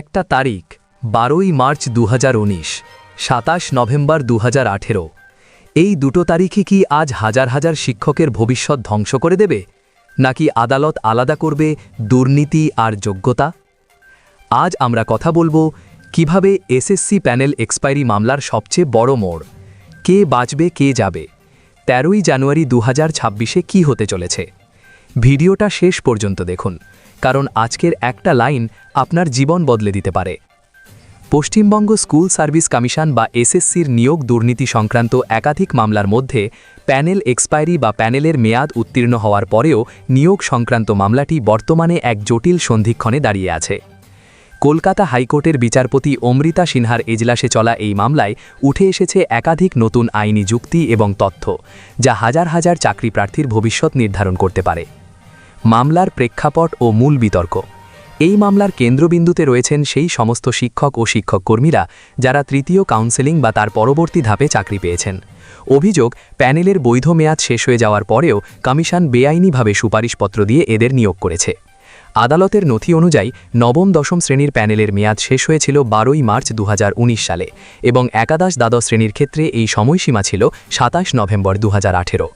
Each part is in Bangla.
একটা তারিখ, বারোই মার্চ দু হাজার উনিশ, সাতাশ নভেম্বর দু হাজার আঠেরো। এই দুটো তারিখই কি আজ হাজার হাজার শিক্ষকের ভবিষ্যৎ ধ্বংস করে দেবে? নাকি আদালত আলাদা করবে দুর্নীতি আর যোগ্যতা? আজ আমরা কথা বলব কীভাবে এসএসসি প্যানেল এক্সপায়ারি মামলার সবচেয়ে বড় মোড়, কে বাঁচবে, কে যাবে, তেরোই জানুয়ারি দু হাজার ছাব্বিশে কী হতে চলেছে? ভিডিওটা শেষ পর্যন্ত দেখুন, কারণ আজকের একটা লাইন আপনার জীবন বদলে দিতে পারে। পশ্চিমবঙ্গ স্কুল সার্ভিস কমিশন বা এসএসসির নিয়োগ দুর্নীতি সংক্রান্ত একাধিক মামলার মধ্যে প্যানেল এক্সপায়ারি বা প্যানেলের মেয়াদ উত্তীর্ণ হওয়ার পরেও নিয়োগ সংক্রান্ত মামলাটি বর্তমানে এক জটিল সন্ধিক্ষণে দাঁড়িয়ে আছে। কলকাতা হাইকোর্টের বিচারপতি অমৃতা সিনহার এজলাসে চলা এই মামলায় উঠে এসেছে একাধিক নতুন আইনি যুক্তি এবং তথ্য, যা হাজার হাজার চাকরি প্রার্থীর ভবিষ্যৎ নির্ধারণ করতে পারে। মামলার প্রেক্ষাপট ও মূল বিতর্ক। এই মামলার কেন্দ্রবিন্দুতে রয়েছেন সেই সমস্ত শিক্ষক ও শিক্ষক কর্মীরা যারা তৃতীয় কাউন্সেলিং বা তার পরবর্তী ধাপে চাকরি পেয়েছেন। অভিযোগ, প্যানেলের বৈধ মেয়াদ শেষ হয়ে যাওয়ার পরেও কমিশন বেআইনিভাবে সুপারিশপত্র দিয়ে এদের নিয়োগ করেছে। আদালতের নথি অনুযায়ী নবম দশম শ্রেণির প্যানেলের মেয়াদ শেষ হয়েছিল বারোই মার্চ দুহাজার উনিশ সালে এবং একাদশ দ্বাদশ শ্রেণির ক্ষেত্রে এই সময়সীমা ছিল সাতাশ নভেম্বর দু হাজার আঠেরো।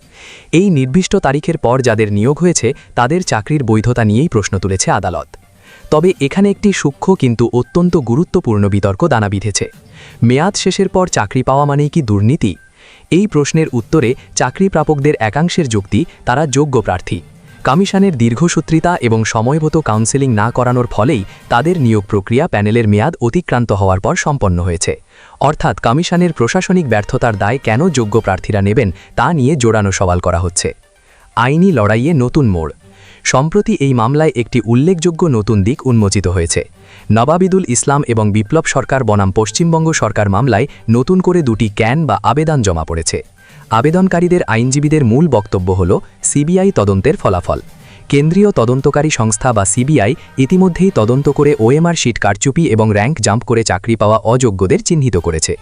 এই নির্দিষ্ট তারিখের পর যাদের নিয়োগ হয়েছে, তাদের চাকরির বৈধতা নিয়েই প্রশ্ন তুলেছে আদালত। তবে এখানে একটি সূক্ষ্ম কিন্তু অত্যন্ত গুরুত্বপূর্ণ বিতর্ক দানা বিঁধেছে। মেয়াদ শেষের পর চাকরি পাওয়া মানেই কি দুর্নীতি? এই প্রশ্নের উত্তরে চাকরি প্রাপকদের একাংশের যুক্তি, তারা যোগ্য প্রার্থী। কমিশনের দীর্ঘসূত্রিতা এবং সময়মতো কাউন্সেলিং না করানোর ফলেই তাদের নিয়োগ প্রক্রিয়া প্যানেলের মেয়াদ অতিক্রান্ত হওয়ার পর সম্পন্ন হয়েছে। অর্থাৎ কমিশনের প্রশাসনিক ব্যর্থতার দায় কেন যোগ্য প্রার্থীরা নেবেন তা নিয়ে জোরানো সওয়াল করা হচ্ছে। আইনি লড়াইয়ে নতুন মোড়। সম্প্রতি এই মামলায় একটি উল্লেখযোগ্য নতুন দিক উন্মোচিত হয়েছে। নবাবিদুল ইসলাম এবং বিপ্লব সরকার বনাম পশ্চিমবঙ্গ সরকার মামলায় নতুন করে দুটি ক্যান বা আবেদন জমা পড়েছে। আবেদনকারীদের আইনজীবীদের মূল বক্তব্য হল সিবিআই তদন্তের ফলাফল। কেন্দ্রীয় তদন্তকারী সংস্থা বা সিবিআই ইতিমধ্যেই তদন্ত করে ওএমআর শিট কারচুপি এবং র্যাঙ্ক জাম্প করে চাকরি পাওয়া অযোগ্যদের চিহ্নিত করেছে।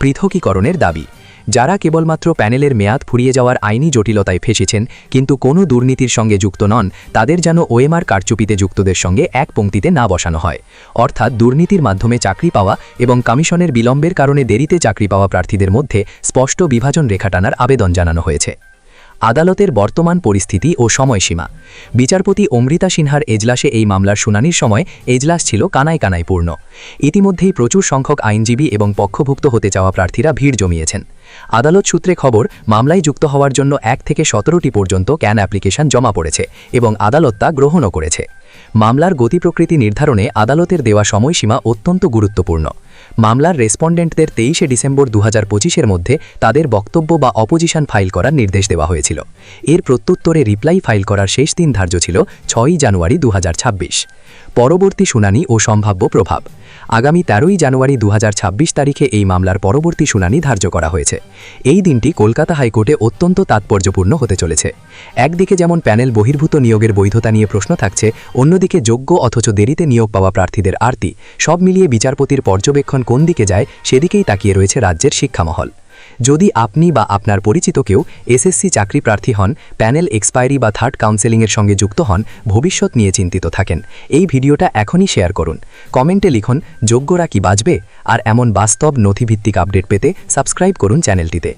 পৃথকীকরণের দাবি যারা কেবলমাত্র প্যানেলের মেয়াদ ফুরিয়ে যাওয়ার আইনি জটিলতায় ফেসেছেন, কিন্তু কোনো দুর্নীতির সঙ্গে যুক্ত নন, তাদের যেন ওএমআর কারচুপিতে যুক্তদের সঙ্গে এক পংক্তিতে না বসানো হয়। অর্থাৎ দুর্নীতির মাধ্যমে চাকরি পাওয়া এবং কমিশনের বিলম্বের কারণে দেরিতে চাকরি পাওয়া প্রার্থীদের মধ্যে স্পষ্ট বিভাজন রেখা টানার আবেদন জানানো হয়েছে। আদালতের বর্তমান পরিস্থিতি ও সময়সীমা। বিচারপতি অমৃতা সিনহার এজলাসে এই মামলার শুনানির সময় এজলাস ছিল কানায় কানায় পূর্ণ। ইতিমধ্যেই প্রচুর সংখ্যক আইনজীবী এবং পক্ষভুক্ত হতে চাওয়া প্রার্থীরা ভিড় জমিয়েছেন। আদালত সূত্রে খবর, মামলায় যুক্ত হওয়ার জন্য এক থেকে সতেরোটি পর্যন্ত ক্যান অ্যাপ্লিকেশন জমা পড়েছে এবং আদালত তা গ্রহণও করেছে। মামলার গতি প্রকৃতি নির্ধারণে আদালতের দেওয়া সময়সীমা অত্যন্ত গুরুত্বপূর্ণ। মামলার রেসপন্ডেন্টদের তেইশে ডিসেম্বর দু হাজার মধ্যে তাদের বক্তব্য বা অপোজিশন ফাইল করার নির্দেশ দেওয়া হয়েছিল। এর প্রত্যুত্তরে রিপ্লাই ফাইল করার শেষ দিন ধার্য ছিল ছয়ই জানুয়ারি দু পরবর্তী শুনানি ও সম্ভাব্য প্রভাব। আগামী তেরোই জানুয়ারি দু হাজার ছাব্বিশ তারিখে এই মামলার পরবর্তী শুনানি ধার্য করা হয়েছে। এই দিনটি কলকাতা হাইকোর্টে অত্যন্ত তাৎপর্যপূর্ণ হতে চলেছে। একদিকে যেমন প্যানেল বহির্ভূত নিয়োগের বৈধতা নিয়ে প্রশ্ন থাকছে, অন্যদিকে যোগ্য অথচ দেরিতে নিয়োগ পাওয়া প্রার্থীদের আরতি, সব মিলিয়ে বিচারপতির পর্যবেক্ষণ কোন দিকে যায় সেদিকেই তাকিয়ে রয়েছে রাজ্যের শিক্ষামহল। যদি আপনি বা আপনার পরিচিত কেউ এসএসসি চাকরি প্রার্থী হন, প্যানেল এক্সপায়ারি বা থার্ড কাউন্সেলিংয়ের সঙ্গে যুক্ত হন, ভবিষ্যৎ নিয়ে চিন্তিত থাকেন। এই ভিডিওটা এখনই শেয়ার করুন। কমেন্টে লিখুন, যোগ্যরা কি বাঁচবে? আর এমন বাস্তব নথিভিত্তিক আপডেট পেতে সাবস্ক্রাইব করুন চ্যানেলটিতে।